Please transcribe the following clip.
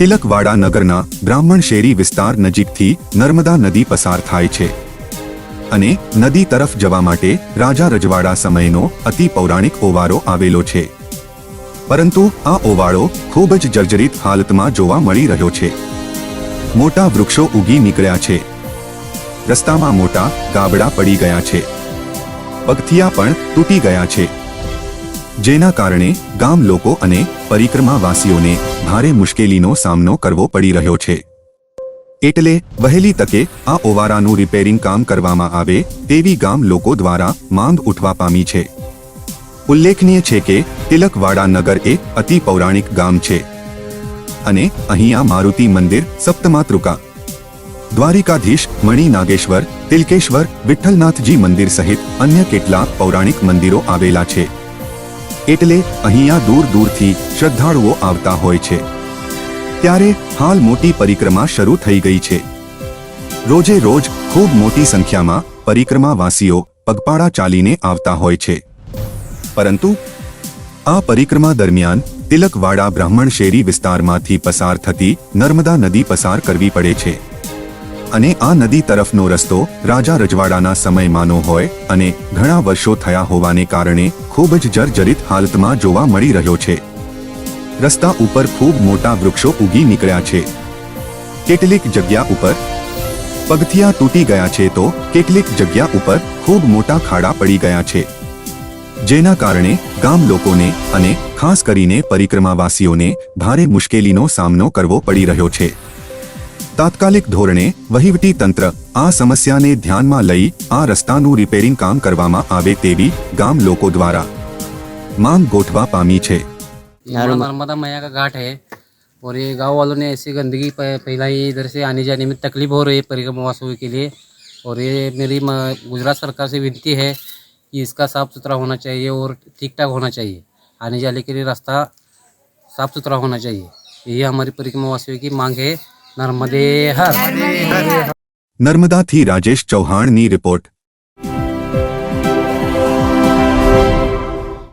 તિલકવાડા નગરના બ્રાહ્મણ શેરી વિસ્તાર નજીકથી નર્મદા નદી પસાર થાય છે અને નદી તરફ જવા માટે રાજા રજવાડા સમયનો અતિ પૌરાણિક ઓવારો આવેલો છે. પરંતુ આ ઓવાળો ખૂબ જ જર્જરિત હાલતમાં જોવા મળી રહ્યો છે. મોટા વૃક્ષો ઉગી નીકળ્યા છે. રસ્તામાં મોટા ગાબડા પડી ગયા છે. પગથિયા પણ તૂટી ગયા છે. જેના કારણે ગામ લોકો અને પરિક્રમાવાસીઓને ભારે મુશ્કેલીનો સામનો કરવો પડી રહ્યો છે. એટલે વહેલી તકે આ ઓવારાનું રિપેરિંગ કામ કરવામાં આવે તેવી ગામ લોકો દ્વારા માંગ ઉઠવા પામી છે. ઉલ્લેખનીય છે કે તિલકવાડા નગર એ અતિ પૌરાણિક ગામ છે. અને અહીંયા મારુતિ મંદિર સપ્તમાતૃકા. દ્વારિકાધીશ મણિ નાગેશ્વર, તિલકેશ્વર, વિઠ્ઠલનાથજી મંદિર સહિત અન્ય કેટલાક પૌરાણિક મંદિરો આવેલા છે. એટલે અહીંયા દૂર દૂરથી શ્રદ્ધાળુઓ આવતા હોય છે. ત્યારે હાલ મોટી પરિક્રમા શરૂ થઈ ગઈ છે. રોજે રોજ ખૂબ મોટી સંખ્યામાં પરિક્રમાવાસીઓ પગપાળા ચાલીને આવતા હોય છે. પરંતુ આ પરિક્રમા દરમિયાન તિલકવાડા બ્રાહ્મણ શેરી વિસ્તારમાંથી પસાર થતી નર્મદા નદી પસાર કરવી પડે છે. અને આ નદી તરફનો રસ્તો રાજા રજવાડાના સમયમાંનો હોય અને ઘણા વર્ષો થયા હોવાને કારણે ખૂબ જ જર્જરિત હાલતમાં જોવા મળી રહ્યો છે. રસ્તા ઉપર ખૂબ મોટા વૃક્ષો ઉગી નીકળ્યા છે. કેટલીક જગ્યા ઉપર પગથિયા તૂટી ગયા છે તો કેટલીક જગ્યા ઉપર ખૂબ મોટા ખાડા પડી ગયા છે. જેના કારણે ગામ લોકોને અને ખાસ કરીને પરિક્રમાવાસીઓને ભારે મુશ્કેલીનો સામનો કરવો પડી રહ્યો છે. તાત્કાલિક ધોરણે વહીવટી તંત્ર આ સમસ્યાને ધ્યાનમાં લઈ આ રસ્તાનું રિપેરિંગ કામ કરવામાં આવે તેવી ગામ લોકો દ્વારા માંગ ગોઠવા पामी છે यहाँ नर्मदा मैया का घाट है और ये गांव वालों ने ऐसी गंदगी प- पहला ही इधर से आने जाने में तकलीफ हो रही है परिक्रमावासियों के लिए और ये मेरी म- गुजरात सरकार से विनती है कि इसका साफ़ सुथरा होना चाहिए और ठीक ठाक होना चाहिए आने जाने के लिए रास्ता साफ़ सुथरा होना चाहिए यही हमारी परिक्रमावासियों की मांग है નર્મદે હર નર્મદાથી રાજેશ ચૌહાણની રિપોર્ટ.